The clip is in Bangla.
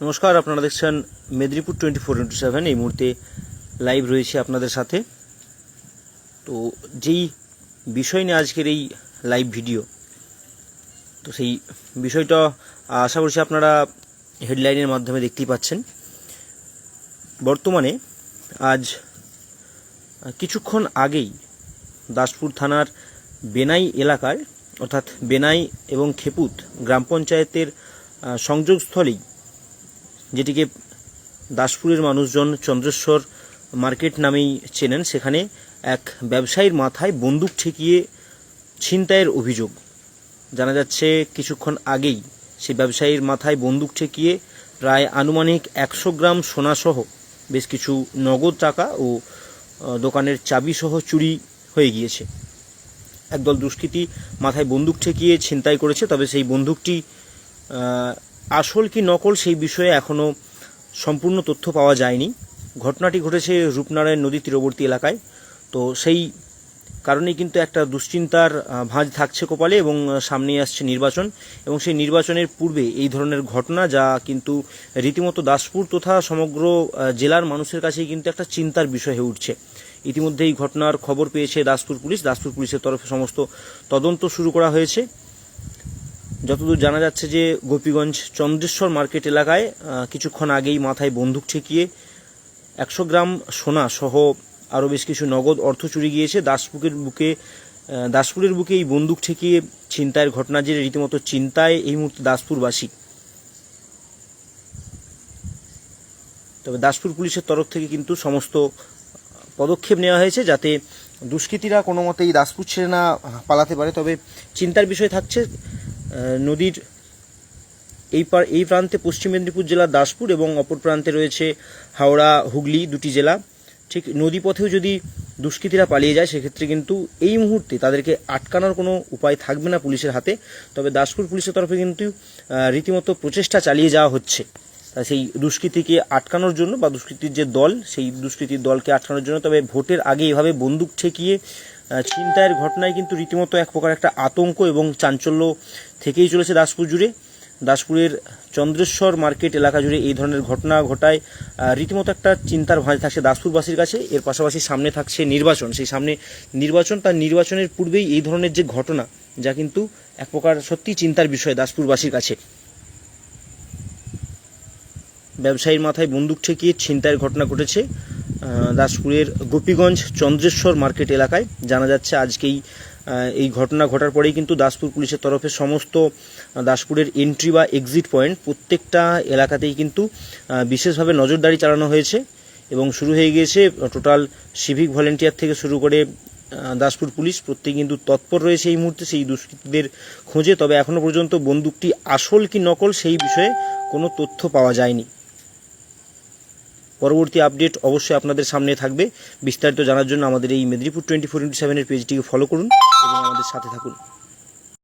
নমস্কার, আপনারা দেখছেন Medinipur twenty four into seven. এই মুহূর্তে লাইভ রয়েছে আপনাদের সাথে। তো যেই বিষয় নিয়ে আজকের এই লাইভ ভিডিও, তো সেই বিষয়টা আশা করছি আপনারা হেডলাইনের মাধ্যমে দেখতেই পাচ্ছেন। বর্তমানে আজ কিছুক্ষণ আগেই দাসপুর থানার বেনাই এলাকায় অর্থাৎ বেনাই এবং খেপুত গ্রাম পঞ্চায়েতের সংযোগস্থলেই যেটিকে দাসপুরের মানুষজন চন্দ্রেশ্বর মার্কেট নামেই চেনেন, সেখানে এক ব্যবসায়ীর মাথায় বন্দুক ঠেকিয়ে ছিনতাইয়ের অভিযোগ। জানা যাচ্ছে, কিছুক্ষণ আগেই সেই ব্যবসায়ীর মাথায় বন্দুক ঠেকিয়ে প্রায় আনুমানিক একশো গ্রাম সোনাসহ বেশ কিছু নগদ টাকা ও দোকানের চাবিসহ চুরি হয়ে গিয়েছে। একদল দুষ্কৃতী মাথায় বন্দুক ঠেকিয়ে ছিনতাই করেছে, তবে সেই বন্দুকটি আসল কি নকল সেই বিষয়ে এখনও সম্পূর্ণ তথ্য পাওয়া যায়নি। ঘটনাটি ঘটেছে রূপনারায়ণ নদী তীরবর্তী এলাকায়। তো সেই কারণেই কিন্তু একটা দুশ্চিন্তার ভাঁজ থাকছে কপালে এবং সামনেই আসছে নির্বাচন। এবং সেই নির্বাচনের পূর্বে এই ধরনের ঘটনা যা কিন্তু রীতিমতো দাসপুর তথা সমগ্র জেলার মানুষের কাছেই কিন্তু একটা চিন্তার বিষয় হয়ে উঠছে। ইতিমধ্যে এই ঘটনার খবর পেয়েছে দাসপুর পুলিশ। দাসপুর পুলিশের তরফে সমস্ত তদন্ত শুরু করা হয়েছে। যতদূর জানা যাচ্ছে যে গোপীগঞ্জ চন্দ্রেশ্বর মার্কেট এলাকায় কিছুক্ষণ আগেই মাথায় বন্দুক ঠেকিয়ে একশো গ্রাম সোনা সহ আরও বেশ কিছু নগদ অর্থ চুরি গিয়েছে। দাসপুরের বুকে দাসপুরের বুকে এই বন্দুক ঠেকিয়ে ছিনতাইয়ের ঘটনা যে রীতিমতো চিন্তায় এই মুহূর্তে দাসপুরবাসী। তবে দাসপুর পুলিশের তরফ থেকে কিন্তু সমস্ত পদক্ষেপ নেওয়া হয়েছে যাতে দুষ্কৃতীরা কোনো মতেই দাসপুর ছেড়ে না পালাতে পারে। তবে চিন্তার বিষয় থাকছে নদীর এই পার, এই প্রান্তে পশ্চিম মেদিনীপুর জেলার দাসপুর এবং অপর প্রান্তে রয়েছে হাওড়া, হুগলি দুটি জেলা। ঠিক নদী পথেও যদি দুষ্কৃতীরা পালিয়ে যায়, সেক্ষেত্রে কিন্তু এই মুহূর্তে তাদেরকে আটকানোর কোনো উপায় থাকবে না পুলিশের হাতে। তবে দাসপুর পুলিশের তরফে কিন্তু রীতিমতো প্রচেষ্টা চালিয়ে যাওয়া হচ্ছে। সেই দুষ্কৃতীকে আটকানোর জন্য বা দুষ্কৃতীর যে দল, সেই দুষ্কৃতীর দলকে আটকানোর জন্য। তবে ভোটের আগে এভাবে বন্দুক ঠেকিয়ে ছিনতাইয়ের ঘটনায় কিন্তু রীতিমতো এক প্রকার একটা আতঙ্ক এবং চাঞ্চল্য থেকেই চলেছে দাসপুর জুড়ে। দাসপুরের চন্দ্রেশ্বর মার্কেট এলাকা জুড়ে এই ধরনের ঘটনা ঘটায় রীতিমতো একটা চিন্তার ভাঁজ থাকছে দাসপুরবাসীর কাছে। এর পাশাপাশি সামনে থাকছে নির্বাচন। সেই সামনে নির্বাচন, তার নির্বাচনের পূর্বেই এই ধরনের যে ঘটনা, যা কিন্তু এক প্রকার সত্যি চিন্তার বিষয় দাসপুরবাসীর কাছে। ব্যবসায়ীর মাথায় বন্দুক ঠেকিয়ে ছিনতাইয়ের ঘটনা ঘটেছে দাসপুরের গোপীগঞ্জ চন্দ্রেশ্বর মার্কেট এলাকায়। জানা যাচ্ছে আজকেই এই ঘটনা ঘটার পরেই কিন্তু দাসপুর পুলিশের তরফে সমস্ত দাসপুরের এন্ট্রি বা এক্সিট পয়েন্ট প্রত্যেকটা এলাকাতেই কিন্তু বিশেষভাবে নজরদারি চালানো হয়েছে এবং শুরু হয়ে গিয়েছে টোটাল সিভিক ভলেন্টিয়ার থেকে শুরু করে দাসপুর পুলিশ প্রত্যেকে কিন্তু তৎপর রয়েছে এই মুহূর্তে সেই দুষ্কৃতীদের খোঁজে। তবে এখনও পর্যন্ত বন্দুকটি আসল কি নকল সেই বিষয়ে কোনো তথ্য পাওয়া যায়নি। পরবর্তী আপডেট অবশ্যই আপনাদের সামনে থাকবে। বিস্তারিত জানার জন্য আমাদের এই মেদিনীপুর টোয়েন্টি ফোর ইন্টু সেভেনের পেজটিকে ফলো করুন এবং আমাদের সাথে থাকুন।